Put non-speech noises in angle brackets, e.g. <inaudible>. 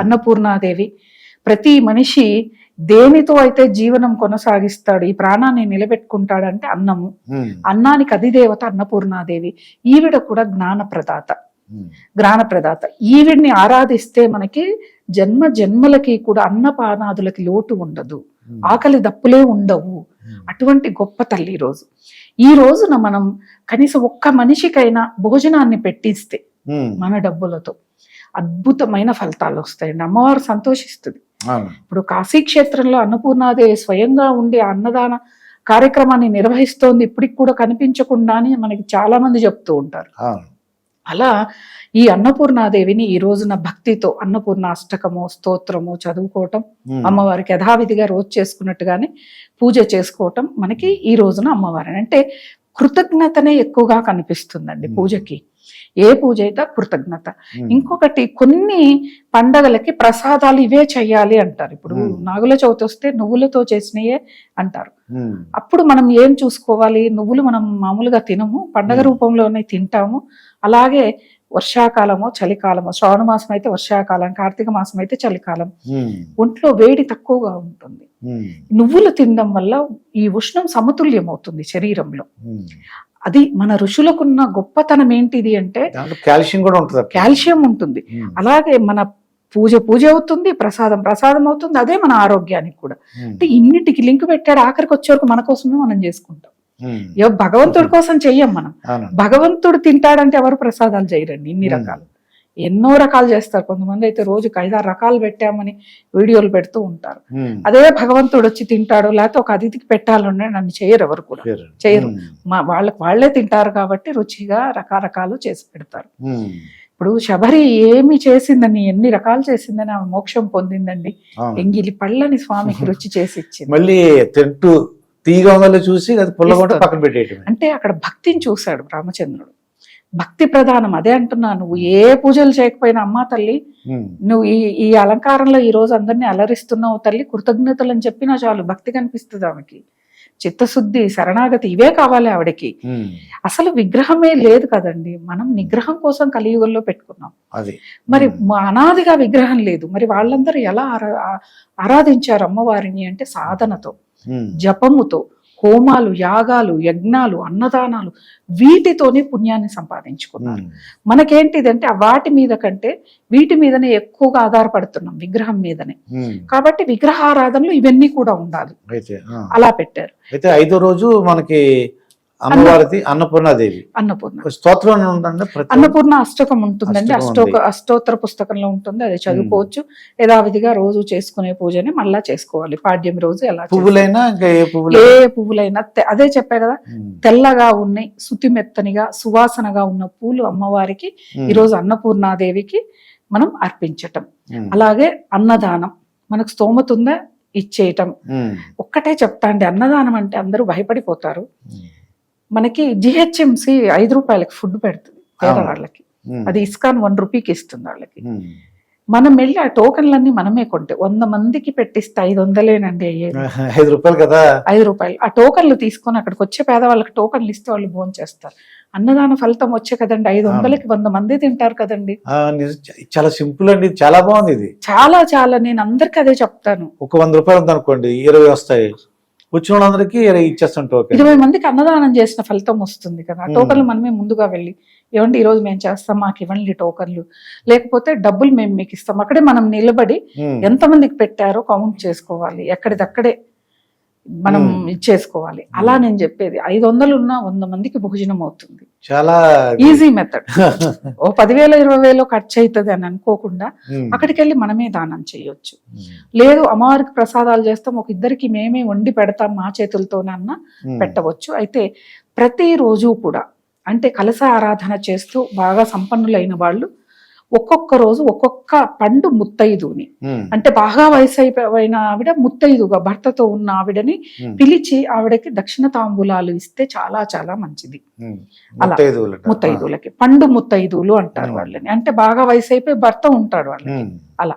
అన్నపూర్ణాదేవి ప్రతి మనిషి దేనితో అయితే జీవనం కొనసాగిస్తాడు ఈ ప్రాణాన్ని నిలబెట్టుకుంటాడంటే అన్నము. అన్నానికి అధిదేవత అన్నపూర్ణాదేవి ఈవిడ కూడా జ్ఞానప్రదాత ఉమ్. జ్ఞానప్రదాత ఈవిడ్ని ఆరాధిస్తే మనకి జన్మ జన్మలకి కూడా అన్నపానాదులకి లోటు ఉండదు. ఆకలి దప్పులే ఉండవు. అటువంటి గొప్ప తల్లి రోజు ఈ రోజున మనం కనీసం ఒక్క మనిషికైనా భోజనాన్ని పెట్టిస్తే. మన డబ్బులతో అద్భుతమైన ఫలితాలు వస్తాయండి అమ్మవారు సంతోషిస్తుంది. ఇప్పుడు కాశీ క్షేత్రంలో అన్నపూర్ణాదేవి స్వయంగా ఉండి అన్నదాన కార్యక్రమాన్ని నిర్వహిస్తోంది. ఇప్పటికి కూడా కనిపించకుండా అని మనకి చాలా మంది చెప్తూ ఉంటారు. అలా ఈ అన్నపూర్ణాదేవిని ఈ రోజున భక్తితో అన్నపూర్ణ అష్టకము స్తోత్రము చదువుకోవటం. అమ్మవారికి యథావిధిగా రోజు చేసుకున్నట్టుగానే పూజ చేసుకోవటం మనకి ఈ రోజున అమ్మవారిని. అంటే కృతజ్ఞతనే ఎక్కువగా కనిపిస్తుందండి. పూజకి. ఏ పూజ అయితే కృతజ్ఞత. ఇంకొకటి కొన్ని పండగలకి ప్రసాదాలు ఇవే చెయ్యాలి అంటారు ఇప్పుడు. నాగుల చవితి వస్తే నువ్వులతో చేసినయే అంటారు. అప్పుడు మనం ఏం చూసుకోవాలి నువ్వులు మనం మామూలుగా తినము పండగ. రూపంలోనే తింటాము అలాగే వర్షాకాలమో చలికాలమో శ్రావణ మాసం అయితే వర్షాకాలం కార్తీక మాసం అయితే చలికాలం. ఒంట్లో వేడి తక్కువగా ఉంటుంది. నువ్వులు తినడం వల్ల ఈ ఉష్ణం సమతుల్యం అవుతుంది శరీరంలో. అది మన ఋషులకున్న గొప్పతనం ఏంటిది అంటే కాల్షియం కూడా ఉంటుంది కాల్షియం ఉంటుంది. అలాగే మన పూజ పూజ అవుతుంది ప్రసాదం ప్రసాదం అవుతుంది అదే మన ఆరోగ్యానికి కూడా. అంటే ఇన్నిటికి లింక్ పెట్టాడు ఆఖరికి వచ్చే వరకు మన కోసమే మనం చేసుకుంటాం భగవంతుడి కోసం చెయ్యం మనం. భగవంతుడు తింటాడంటే ఎవరు ప్రసాదాలు చేయరండి ఇన్ని. రకాలు. ఎన్నో రకాలు చేస్తారు. కొంతమంది అయితే రోజుకి ఐదారు రకాలు పెట్టామని వీడియోలు పెడుతూ ఉంటారు. అదే భగవంతుడు వచ్చి తింటాడు లేకపోతే ఒక అతిథికి పెట్టాలని నన్ను చేయరు ఎవరు కూడా. చేయరు. మా వాళ్ళకి వాళ్ళే తింటారు కాబట్టి రుచిగా రకరకాలు చేసి పెడతారు. ఇప్పుడు శబరి ఏమి చేసిందని ఎన్ని రకాలు చేసిందని ఆమె మోక్షం పొందిందండి. ఎంగిలి పళ్ళని స్వామికి రుచి చేసి ఇచ్చింది. మళ్ళీ తింటూ తీగ ఉందో చూసి అది పుల్లగొట్ట. పక్కన పెట్టేయటం అంటే అక్కడ భక్తిని చూశాడు రామచంద్రుడు భక్తి ప్రధానం అదే అంటున్నా నువ్వు ఏ పూజలు చేయకపోయినా అమ్మా తల్లి. నువ్వు ఈ ఈ అలంకారంలో ఈ రోజు అందరినీ అలరిస్తున్నావు తల్లి కృతజ్ఞతలు అని చెప్పినా చాలు భక్తి కనిపిస్తుంది ఆమెకి చిత్తశుద్ధి శరణాగతి ఇవే కావాలి ఆవిడకి. అసలు విగ్రహమే లేదు కదండి మనం నిగ్రహం కోసం కలియుగంలో పెట్టుకున్నాం అది మరి అనాదిగా విగ్రహం లేదు మరి వాళ్ళందరూ ఎలా ఆరాధించారు అమ్మవారిని అంటే సాధనతో. జపముతో హోమాలు యాగాలు యజ్ఞాలు అన్నదానాలు వీటితోనే పుణ్యాన్ని సంపాదించుకున్నారు ఉమ్. మనకేంటిదంటే వాటి మీద కంటే వీటి మీదనే ఎక్కువగా ఆధారపడుతున్నాం విగ్రహం మీదనే ఉమ్. కాబట్టి విగ్రహారాధనలు ఇవన్నీ కూడా ఉండాలి. అలా పెట్టారు అయితే ఐదో రోజు మనకి అమ్మవారిది అన్నపూర్ణాదేవి. అన్నపూర్ణ. స్తోత్రం ఉందండి అన్నపూర్ణ అష్టకం ఉంటుందండి. అష్టకం. అష్టోత్తర పుస్తకంలో ఉంటుంది. అది చదువుకోవచ్చు. యథావిధిగా రోజు చేసుకునే పూజని మళ్ళా చేసుకోవాలి. పాడ్యం రోజు ఎలా. పువ్వులైనా ఇంకా ఏ పువ్వులు? ఏ పువ్వులైనా అదే చెప్పా కదా తెల్లగా ఉన్నాయి శుతి మెత్తనిగా సువాసనగా ఉన్న పూలు అమ్మవారికి ఈ రోజు అన్నపూర్ణాదేవికి మనం అర్పించటం. అలాగే అన్నదానం. మనకు స్తోమత ఉందా? ఇచ్చేయటం. ఒక్కటే చెప్తా అండి. అన్నదానం అంటే అందరూ భయపడిపోతారు. మనకి జిహెచ్ఎంసి ఐదు రూపాయలకి ఫుడ్ పెడుతుంది పేదవాళ్ళకి అది ఇస్కాన్ వన్ రూపీకి ఇస్తుంది వాళ్ళకి. మనం వెళ్ళి ఆ టోకన్లన్నీ మనమే కొంటే వంద మందికి పెట్టిస్తే ఐదు వందలేనండి అయ్యేది. ఐదు రూపాయలు కదా? ఐదు రూపాయలు. ఆ టోకన్లు తీసుకొని అక్కడికి వచ్చే పేదవాళ్ళకి టోకన్లు ఇస్తే వాళ్ళు భోజనం చేస్తారు అన్నదాన ఫలితం వచ్చే కదండి ఐదు వందలకి వంద మంది తింటారు కదండి. చాలా సింపుల్ అండి చాలా బాగుంది ఇది. చాలా చాలా నేను అందరికి అదే చెప్తాను. ఒక వంద రూపాయలు ఉంది అనుకోండి ఇరవై వస్తాయి. వచ్చిన వాళ్ళందరికీ ఇచ్చేస్తాం టోకెన్ ఇరవై మందికి అన్నదానం చేసిన ఫలితం వస్తుంది కదా. ఆ Hmm. టోకన్లు మనమే ముందుగా వెళ్ళి ఏమండి ఈ రోజు మేము చేస్తాం మాకు ఇవ్వండి టోకన్లు లేకపోతే డబ్బులు మేము మీకు ఇస్తాం. అక్కడే మనం నిలబడి ఉమ్. ఎంతమందికి పెట్టారో కౌంట్ చేసుకోవాలి. ఎక్కడిదక్కడే మనం. ఇచ్చేసుకోవాలి అలా నేను చెప్పేది ఐదు వందలు ఉన్నా వంద మందికి భోజనం అవుతుంది చాలా ఈజీ మెథడ్ <laughs> ఓ పదివేల ఇరవై వేలు ఖర్చు అవుతుంది అని అనుకోకుండా. అక్కడికి వెళ్ళి మనమే దానం చేయొచ్చు. లేదు అమ్మవారికి ప్రసాదాలు చేస్తాం ఒక ఇద్దరికి మేమే వండి పెడతాం మా చేతులతోనన్నా. పెట్టవచ్చు అయితే ప్రతిరోజు కూడా అంటే కలస ఆరాధన చేస్తూ బాగా సంపన్నులైన వాళ్ళు ఒక్కొక్క రోజు ఒక్కొక్క పండు ముత్తైదుని. అంటే బాగా వయసు అయిపోయిన ఆవిడ ముత్తైదుగా భర్తతో ఉన్న ఆవిడని. పిలిచి ఆవిడకి దక్షిణ తాంబూలాలు ఇస్తే చాలా చాలా మంచిది. అలా. ముత్తైదువులకి పండు ముత్తైదువులు అంటారు. వాళ్ళని అంటే బాగా వయసు అయిపోయి భర్త ఉంటాడు వాళ్ళకి ఉమ్. అలా